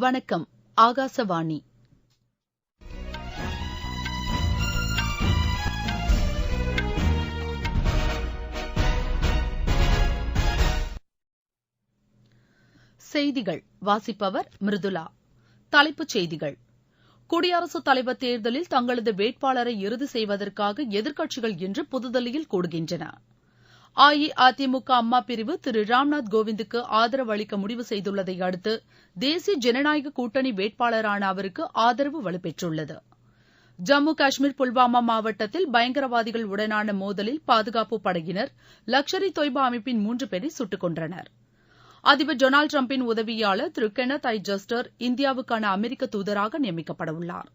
வணக்கம் ஆகாசவாணி. செய்திகள் வாசிப்பவர் மிருதுலா. தலைப்புச் செய்திகள். குடியரசுத் தலைவர் தேர்தலில் தங்களது வேட்பாளரை இறுதி செய்வதற்காக எதிர்க்கட்சிகள் இன்று புதுதில்லியில் கூடுகின்றன. அஇஅதிமுக அம்மா பிரிவு திரு ராம்நாத் கோவிந்துக்கு ஆதரவு அளிக்க முடிவு செய்துள்ளதை அடுத்து தேசிய ஜனநாயக கூட்டணி வேட்பாளரான அவருக்கு ஆதரவு வலுப்பெற்றுள்ளது. ஜம்மு காஷ்மீர் புல்வாமா மாவட்டத்தில் பயங்கரவாதிகள் உடனான மோதலில் பாதுகாப்பு படையினர் லஷ்கர் இ தொய்பா அமைப்பின் மூன்று பேரை சுட்டுக் கொன்றனர். அதிபர் டொனால்டு டிரம்பின் உதவியாளர் திரு கென்னத் ஐ ஜஸ்டர் இந்தியாவுக்கான அமெரிக்க தூதராக நியமிக்கப்படவுள்ளார்.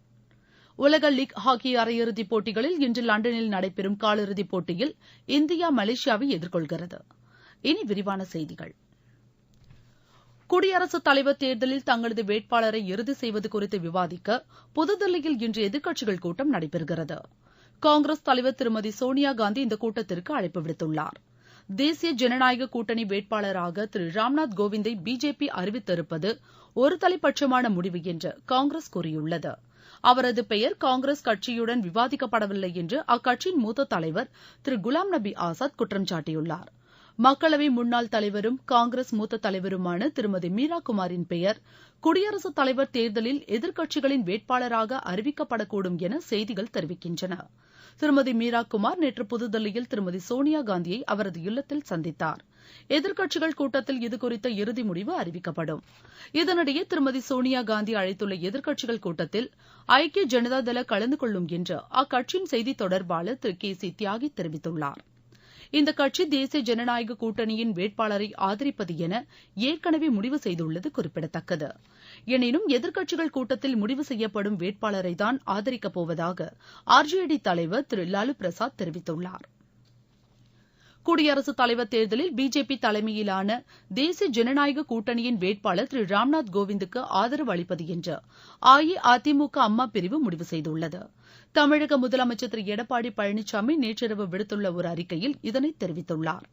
உலக லீக் ஹாக்கி அரையிறுதிப் போட்டிகளில் இன்று லண்டனில் நடைபெறும் காலிறுதிப் போட்டியில் இந்தியா மலேசியாவை எதிர்கொள்கிறது. இனி விரிவான செய்திகள். குடியரசுத் தலைவர் தேர்தலில் தங்களது வேட்பாளரை இறுதி செய்வது குறித்து விவாதிக்க புதுதில்லியில் இன்று எதிர்க்கட்சிகள் கூட்டம் நடைபெறுகிறது. காங்கிரஸ் தலைவர் திருமதி சோனியா காந்தி இந்த கூட்டத்திற்கு அழைப்பு விடுத்துள்ளார். தேசிய ஜனநாயக கூட்டணி வேட்பாளராக திரு ராம்நாத் கோவிந்தை பிஜேபி அறிவித்திருப்பது ஒருதலைபட்சமான முடிவு என்று காங்கிரஸ் கூறியுள்ளது. அவரது பெயர் காங்கிரஸ் கட்சியுடன் விவாதிக்கப்படவில்லை என்று அக்கட்சியின் மூத்த தலைவர் திரு குலாம் நபி ஆசாத் குற்றம் சாட்டியுள்ளார். மக்களவை முன்னாள் தலைவரும் காங்கிரஸ் மூத்த தலைவருமான திருமதி மீரா குமாரின் பெயர். குடியரசுத் தலைவர் தேர்தலில் எதிர்க்கட்சிகளின் வேட்பாளராக அறிவிக்கப்படக்கூடும் என செய்திகள் தெரிவிக்கின்றன. திருமதி மீரா குமார் நேற்று புதுதில்லியில் திருமதி சோனியா காந்தியை அவரது இல்லத்தில் சந்தித்தார். எதிர்க்கட்சிகள் கூட்டத்தில் இதுகுறித்த இறுதி முடிவு அறிவிக்கப்படும். இதனிடையே திருமதி சோனியா காந்தி அழைத்துள்ள எதிர்க்கட்சிகள் கூட்டத்தில் ஐக்கிய ஜனதா தள கலந்து கொள்ளும் என்று அக்கட்சியின் செய்தி தொடர்பாளர் திரு கே சி தியாகி தெரிவித்துள்ளார். இந்த கட்சி தேசிய ஜனநாயக கூட்டணியின் வேட்பாளரை ஆதரிப்பது என ஏற்கனவே முடிவு செய்துள்ளது குறிப்பிடத்தக்கது. எனினும் எதிர்க்கட்சிகள் கூட்டத்தில் முடிவு செய்யப்படும் வேட்பாளரைதான் ஆதரிக்கப் போவதாக ஆர்ஜேடி தலைவர் திரு லாலு பிரசாத் தெரிவித்துள்ளார். குடியரசுத் தலைவர் தேர்தலில் பிஜேபி தலைமையிலான தேசிய ஜனநாயக கூட்டணியின் வேட்பாளர் திரு ராம்நாத் கோவிந்துக்கு ஆதரவு அளிப்பது என்று அஇஅதிமுக அம்மா பிரிவு முடிவு செய்துள்ளது. தமிழக முதலமைச்சர் திரு எடப்பாடி பழனிசாமி நேற்றிரவு விடுத்துள்ள ஒரு அறிக்கையில் இதனை தெரிவித்துள்ளார்.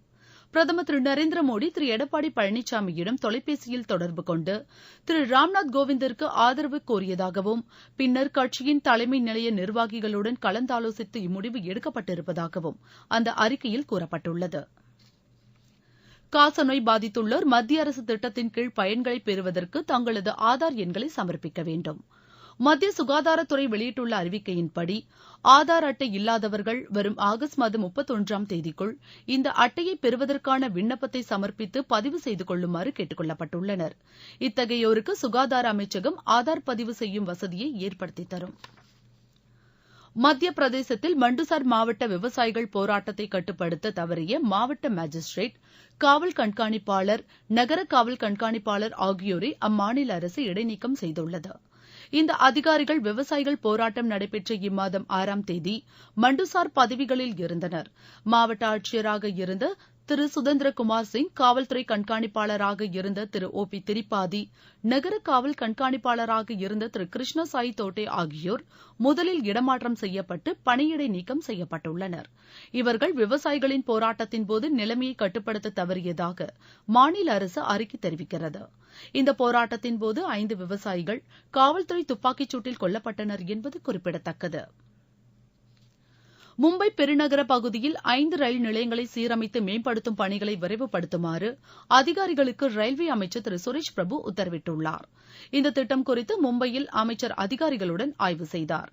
பிரதமர் திரு நரேந்திர மோடி திரு எடப்பாடி பழனிசாமியிடம் தொலைபேசியில் தொடர்பு கொண்டு திரு ராம்நாத் கோவிந்திற்கு ஆதரவு கோரியதாகவும் பின்னர் கட்சியின் தலைமை நிலைய நிர்வாகிகளுடன் கலந்தாலோசித்து இம்முடிவு எடுக்கப்பட்டிருப்பதாகவும் அந்த அறிக்கையில் கூறப்பட்டுள்ளது. காசநோய் பாதித்துள்ளோர் மத்திய அரசு திட்டத்தின் கீழ் பயன்களை பெறுவதற்கு தங்களது ஆதார் எண்களை சமர்ப்பிக்க வேண்டும். மத்திய சுகாதாரத்துறை வெளியிட்டுள்ள அறிவிக்கையின்படி ஆதார் அட்டை இல்லாதவர்கள் வரும் ஆகஸ்ட் மாதம் முப்பத்தொன்றாம் தேதிக்குள் இந்த அட்டையை பெறுவதற்கான விண்ணப்பத்தை சமர்ப்பித்து பதிவு செய்து கொள்ளுமாறு கேட்டுக்கொள்ளப்பட்டுள்ளனர். இத்தகையோருக்கு சுகாதார அமைச்சகம் ஆதார் பதிவு செய்யும் வசதியை ஏற்படுத்தி தரும். மத்திய பிரதேசத்தில் மண்டுசார் மாவட்ட விவசாயிகள் போராட்டத்தை கட்டுப்படுத்த தவறிய மாவட்ட மேஜிஸ்ட்ரேட் காவல் கண்காணிப்பாளர் நகர காவல் கண்காணிப்பாளர் ஆகியோரை அம்மாநில அரசு இடைநீக்கம் செய்துள்ளது. இந்த அதிகாரிகள் விவசாயிகள் போராட்டம் நடைபெற்ற இம்மாதம் ஆறாம் தேதி மண்டுசார் பதவிகளில் இருந்தனர். மாவட்ட ஆட்சியராக இருந்த திரு சுதந்திரகுமார் சிங் காவல்துறை கண்காணிப்பாளராக இருந்த திரு ஓ பி திரிபாதி நகர காவல் கண்காணிப்பாளராக இருந்த திரு கிருஷ்ண சாய் தோட்டே ஆகியோர் முதலில் இடமாற்றம் செய்யப்பட்டு பணியிடை நீக்கம் செய்யப்பட்டுள்ளனர். இவர்கள் விவசாயிகளின் போராட்டத்தின்போது நிலைமையை கட்டுப்படுத்த தவறியதாக மாநில அரசு அறிக்கை தெரிவிக்கிறது. இந்த போராட்டத்தின்போது ஐந்து விவசாயிகள் காவல்துறை துப்பாக்கிச் சூட்டில் கொல்லப்பட்டனர் என்பது குறிப்பிடத்தக்கது. மும்பை பெருநகர பகுதியில் ஐந்து ரயில் நிலையங்களை சீரமைத்து மேம்படுத்தும் பணிகளை விரைவுபடுத்துமாறு அதிகாரிகளுக்கு ரயில்வே அமைச்சர் திரு. சுரேஷ் பிரபு உத்தரவிட்டுள்ளார். இந்த திட்டம் குறித்து மும்பையில் அமைச்சர் அதிகாரிகளுடன் ஆய்வு செய்தார்.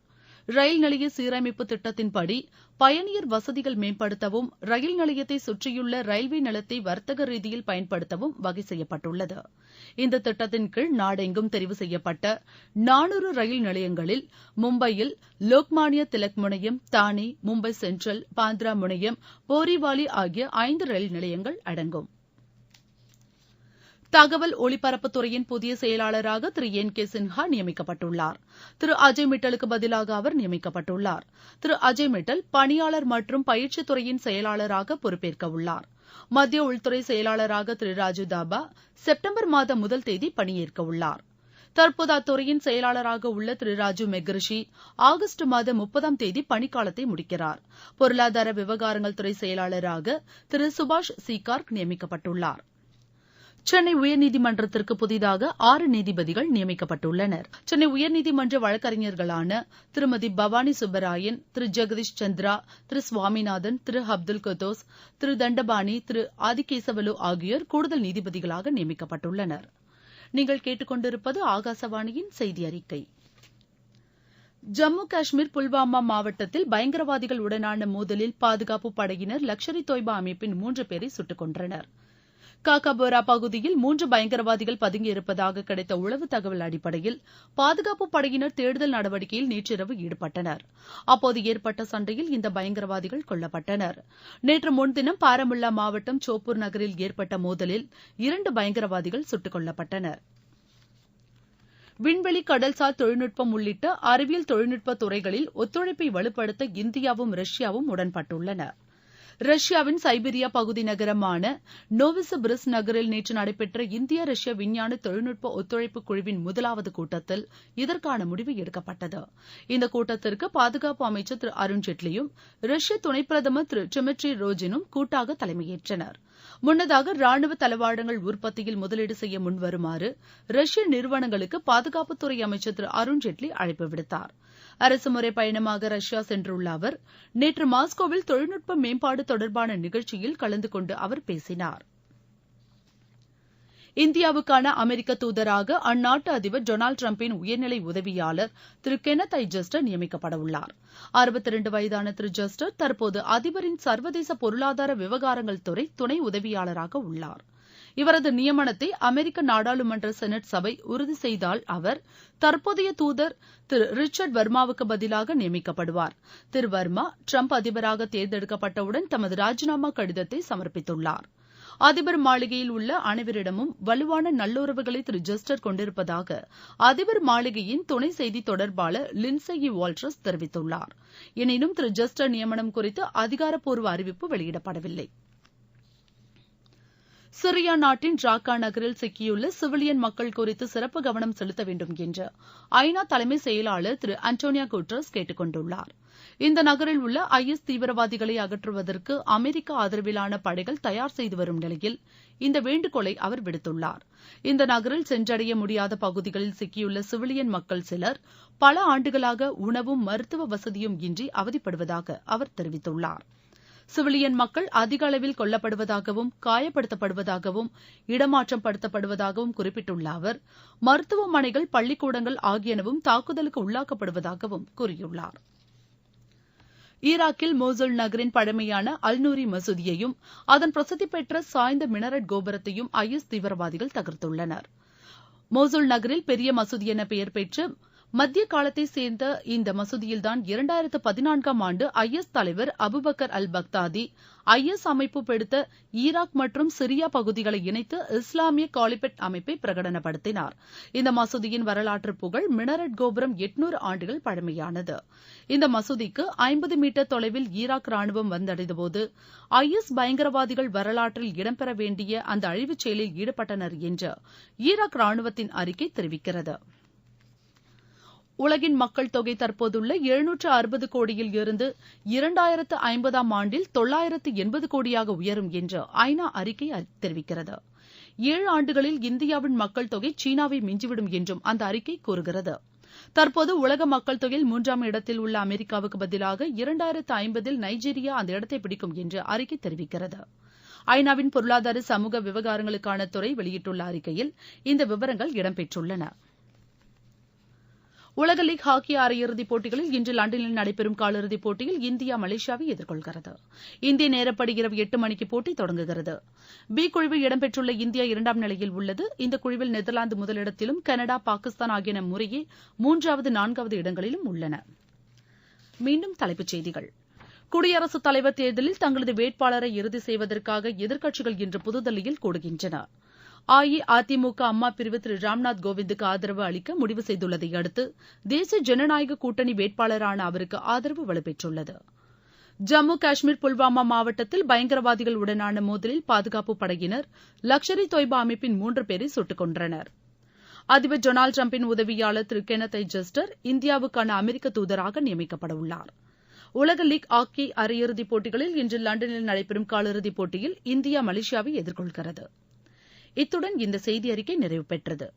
ரயில் நிலைய சீரமைப்பு திட்டத்தின்படி பயணியர் வசதிகள் மேம்படுத்தவும் ரயில் நிலையத்தை சுற்றியுள்ள ரயில்வே நிலத்தை வர்த்தக ரீதியில் பயன்படுத்தவும் வகை செய்யப்பட்டுள்ளது. இந்த திட்டத்தின் கீழ் நாடெங்கும் தெரிவு செய்யப்பட்ட நானூறு ரயில் நிலையங்களில் மும்பையில் லோக்மானிய திலக் முனையம் தானே மும்பை சென்ட்ரல் பாந்த்ரா முனையம் போரிவாலி ஆகிய ஐந்து ரயில் நிலையங்கள் அடங்கும். தகவல் ஒலிபரப்புத்துறையின் புதிய செயலாளராக திரு என் கே சின்ஹா நியமிக்கப்பட்டுள்ளார். திரு அஜய் மிட்டலுக்கு பதிலாக அவர் நியமிக்கப்பட்டுள்ளார். திரு அஜய் மிட்டல் பணியாளர் மற்றும் பயிற்சித்துறையின் செயலாளராக பொறுப்பேற்க உள்ளார் மத்திய உள்துறை செயலாளராக திரு ராஜீவ் தாபா செப்டம்பர் மாதம் முதல் தேதி பணியேற்க உள்ளார் தற்போது அத்துறையின் செயலாளராக உள்ள திரு ராஜீவ் மெக்ரிஷி ஆகஸ்ட் மாதம் முப்பதாம் தேதி பணிக்காலத்தை முடிக்கிறார். பொருளாதார விவகாரங்கள் துறை செயலாளராக திரு சுபாஷ் சி கார்க் நியமிக்கப்பட்டுள்ளார். சென்னை உயர்நீதிமன்றத்திற்கு புதிதாக ஆறு நீதிபதிகள் நியமிக்கப்பட்டுள்ளனர். சென்னை உயர்நீதிமன்ற வழக்கறிஞர்களான திருமதி பவானி சுப்பராயன் திரு ஜெகதீஷ் சந்திரா திரு சுவாமிநாதன் திரு அப்துல் கதோஸ் திரு தண்டபாணி திரு ஆதிகேசவலு ஆகியோர் கூடுதல் நீதிபதிகளாக நியமிக்கப்பட்டுள்ளனர். நீங்கள் கேட்டுக்கொண்டிருப்பது ஆகாசவாணியின் செய்தி அறிக்கை. ஜம்மு காஷ்மீர் புல்வாமா மாவட்டத்தில் பயங்கரவாதிகள் உடனான மோதலில் பாதுகாப்பு படையினர் லஷ்கர் இ தொய்பா அமைப்பின் மூன்று பேரை சுட்டுக் கொன்றனர். காக்காபோரா பகுதியில் மூன்று பயங்கரவாதிகள் பதுங்கியிருப்பதாக கிடைத்த உளவு தகவல் அடிப்படையில் பாதுகாப்பு படையினர் தேடுதல் நடவடிக்கையில் நேற்றிரவு ஈடுபட்டனர். அப்போது ஏற்பட்ட சண்டையில் இந்த பயங்கரவாதிகள் கொல்லப்பட்டனர். நேற்று முன்தினம் பாரமுல்லா மாவட்டம் சோப்பூர் நகரில் ஏற்பட்ட மோதலில் இரண்டு பயங்கரவாதிகள் சுட்டுக் கொல்லப்பட்டனர். விண்வெளி கடல்சார் தொழில்நுட்பம் உள்ளிட்ட அறிவியல் தொழில்நுட்ப துறைகளில் ஒத்துழைப்பை வலுப்படுத்த இந்தியாவும் ரஷ்யாவும் உடன்பட்டுள்ளன. ரஷ்யாவின் சைபீரியா பகுதி நகரமான நோவிசிபிரிஸ் நகரில் நேற்று நடைபெற்ற இந்திய ரஷ்ய விஞ்ஞான தொழில்நுட்ப ஒத்துழைப்பு குழுவின் முதலாவது கூட்டத்தில் இதற்கான முடிவு எடுக்கப்பட்டது. இந்த கூட்டத்திற்கு பாதுகாப்பு அமைச்சர் திரு அருண்ஜேட்லியும் ரஷ்ய துணை பிரதமர் திரு டிமிட்ரி ரோஜினும் கூட்டாக தலைமையேற்றனர். முன்னதாக ராணுவ தளவாடங்கள் உற்பத்தியில் முதலீடு செய்ய முன்வருமாறு ரஷ்ய நிறுவனங்களுக்கு பாதுகாப்புத்துறை அமைச்சர் திரு அருண்ஜேட்லி அழைப்பு விடுத்தார். அரசுமுறை பயணமாக ரஷ்யா சென்றுள்ள அவர் நேற்று மாஸ்கோவில் தொழில்நுட்ப மேம்பாடு தொடர்பான நிகழ்ச்சியில் கலந்து கொண்டு அவர் பேசினார். இந்தியாவுக்கான அமெரிக்க தூதராக அந்நாட்டு அதிபர் டொனால்டு டிரம்பின் உயர்நிலை உதவியாளர் திரு கெனத் ஐ. ஜஸ்டர் நியமிக்கப்படவுள்ளார் அறுபத்தி இரண்டு வயதான திரு. ஜஸ்டர் தற்போது அதிபரின் சர்வதேச பொருளாதார விவகாரங்கள் துறை துணை உதவியாளராக உள்ளார். இவரது நியமனத்தை அமெரிக்க நாடாளுமன்ற செனட் சபை உறுதி செய்தால் அவர் தற்போதைய தூதர் திரு ரிச்சர்ட் வர்மாவுக்கு பதிலாக நியமிக்கப்படுவார். திரு வர்மா டிரம்ப் அதிபராக தேர்ந்தெடுக்கப்பட்டவுடன் தமது ராஜினாமா கடிதத்தை சமர்ப்பித்துள்ளார். அதிபர் மாளிகையில் உள்ள அனைவரிடமும் வலுவான நல்லுறவுகளை திரு ஜஸ்டர் கொண்டிருப்பதாக அதிபர் மாளிகையின் துணை செய்தி தொடர்பாளர் லின்சகி வால்ட்ரஸ் தெரிவித்துள்ளார். எனினும் திரு ஜஸ்டர் நியமனம் குறித்து அதிகாரப்பூர்வ அறிவிப்பு வெளியிடப்படவில்லை. சிரியா நாட்டின் ராக்கா நகரில் சிக்கியுள்ள சிவிலியன் மக்கள் குறித்து சிறப்பு கவனம் செலுத்த வேண்டும் என்று ஐநா தலைமை செயலாளர் திரு அன்டோனியா குட்ரஸ் கேட்டுக் கொண்டுள்ளார். இந்த நகரில் உள்ள ஐ எஸ் தீவிரவாதிகளை அகற்றுவதற்கு அமெரிக்க ஆதரவிலான படைகள் தயார் செய்து வரும் நிலையில் இந்த வேண்டுகோளை அவர் விடுத்துள்ளார். இந்த நகரில் சென்றடைய முடியாத பகுதிகளில் சிக்கியுள்ள சிவிலியன் மக்கள் சிலர் பல ஆண்டுகளாக உணவும் மருத்துவ வசதியும் இன்றி அவதிப்படுவதாக அவர் தெரிவித்துள்ளார். சிவிலியன் மக்கள் அதிக அளவில் கொல்லப்படுவதாகவும் காயப்படுத்தப்படுவதாகவும் இடமாற்றம் படுத்தப்படுவதாகவும் குறிப்பிட்டுள்ள அவர் மருத்துவமனைகள் பள்ளிக்கூடங்கள் ஆகியனவும் தாக்குதலுக்கு உள்ளாக்கப்படுவதாகவும் கூறியுள்ளார். ஈராக்கில் மோசுல் நகரின் பழமையான அல்நூரி மசூதியையும் அதன் பிரசித்தி பெற்ற சாய்ந்த மினரட் கோபுரத்தையும் ஐஎஸ் தீவிரவாதிகள் தகர்த்துள்ளனர். மோசுல் நகரில் பெரிய மசூதி என பெயர் பெற்ற மத்திய காலத்தை சேர்ந்த இந்த மசூதியில்தான் இரண்டாயிரத்து பதினான்காம் ஆண்டு ஐ எஸ் தலைவர் Abu Bakr al Baghdadi I S அமைப்பு பெடுத்த ஈராக் மற்றும் சிரியா பகுதிகளை இணைத்து இஸ்லாமிய காலிபெட் அமைப்பை பிரகடனப்படுத்தினார். இந்த மசூதியின் வரலாற்று புகழ் மினரட் கோபுரம் எட்நூறு ஆண்டுகள் பழமையானது. இந்த மசூதிக்கு ஐம்பது மீட்டர் தொலைவில் ஈராக் ராணுவம் வந்தடைந்தபோது ஐ எஸ் பயங்கரவாதிகள் வரலாற்றில் இடம்பெற வேண்டிய அந்த அழிவுச் செயலில் ஈடுபட்டனர் என்று ஈராக் ராணுவத்தின் அறிக்கை தெரிவிக்கிறது. உலகின் மக்கள் தொகை தற்போதுள்ள எழுநூற்று அறுபது கோடியில் இருந்து இரண்டாயிரத்து ஐம்பதாம் ஆண்டில் தொள்ளாயிரத்து எண்பது கோடியாக உயரும் என்று ஐநா அறிக்கை தெரிவிக்கிறது. ஏழு ஆண்டுகளில் இந்தியாவின் மக்கள் தொகை சீனாவை மிஞ்சிவிடும் என்றும் அந்த அறிக்கை கூறுகிறது. தற்போது உலக மக்கள் தொகையில் மூன்றாம் இடத்தில் உள்ள அமெரிக்காவுக்கு பதிலாக இரண்டாயிரத்து ஐம்பதில் நைஜீரியா அந்த இடத்தை பிடிக்கும் என்று அறிக்கை தெரிவிக்கிறது. ஐநாவின் பொருளாதார சமூக விவகாரங்களுக்கான துறை வெளியிட்டுள்ள அறிக்கையில் இந்த விவரங்கள் இடம்பெற்றுள்ளன. உலக லீக் ஹாக்கி அரையிறுதிப் போட்டிகளில் இன்று லண்டனில் நடைபெறும் காலிறுதிப் போட்டியில் இந்தியா மலேசியாவை எதிர்கொள்கிறது. இந்திய நேரப்படி இரவு எட்டு மணிக்கு போட்டி தொடங்குகிறது. பி குழுவில் இடம்பெற்றுள்ள இந்தியா இரண்டாம் நிலையில் உள்ளது. இந்த குழுவில் நெதர்லாந்து முதலிடத்திலும் கனடா பாகிஸ்தான் ஆகியன முறையே மூன்றாவது நான்காவது இடங்களிலும் உள்ளன. மீண்டும் தலைப்புச் செய்திகள். குடியரசுத் தலைவர் தேர்தலில் தங்களது வேட்பாளரை இறுதி செய்வதற்காக எதிர்க்கட்சிகள் இன்று புதுதில்லியில் கூடுகின்றன. அஇஅதிமுக அம்மா பிரிவு திரு ராம்நாத் கோவிந்துக்கு ஆதரவு அளிக்க முடிவு செய்துள்ளதை அடுத்து தேசிய ஜனநாயக கூட்டணி வேட்பாளரான அவருக்கு ஆதரவு வலுப்பெற்றுள்ளது. ஜம்மு காஷ்மீர் புல்வாமா மாவட்டத்தில் பயங்கரவாதிகள் உடனான மோதலில் பாதுகாப்பு படையினர் லஷ்கர் இ தொய்பா அமைப்பின் மூன்று பேரை சுட்டுக் கொன்றனர். அதிபர் டொனால்டு டிரம்பின் உதவியாளர் திரு கெனத் ஐ ஜஸ்டர் இந்தியாவுக்கான அமெரிக்க தூதராக நியமிக்கப்படவுள்ளார் உலக லீக் ஹாக்கி அரையிறுதிப் போட்டிகளில் இன்று லண்டனில் நடைபெறும் காலிறுதிப் போட்டியில் இந்தியா மலேசியாவை எதிர்கொள்கிறது. இத்துடன் இந்த செய்தி அறிக்கை நிறைவு பெற்றது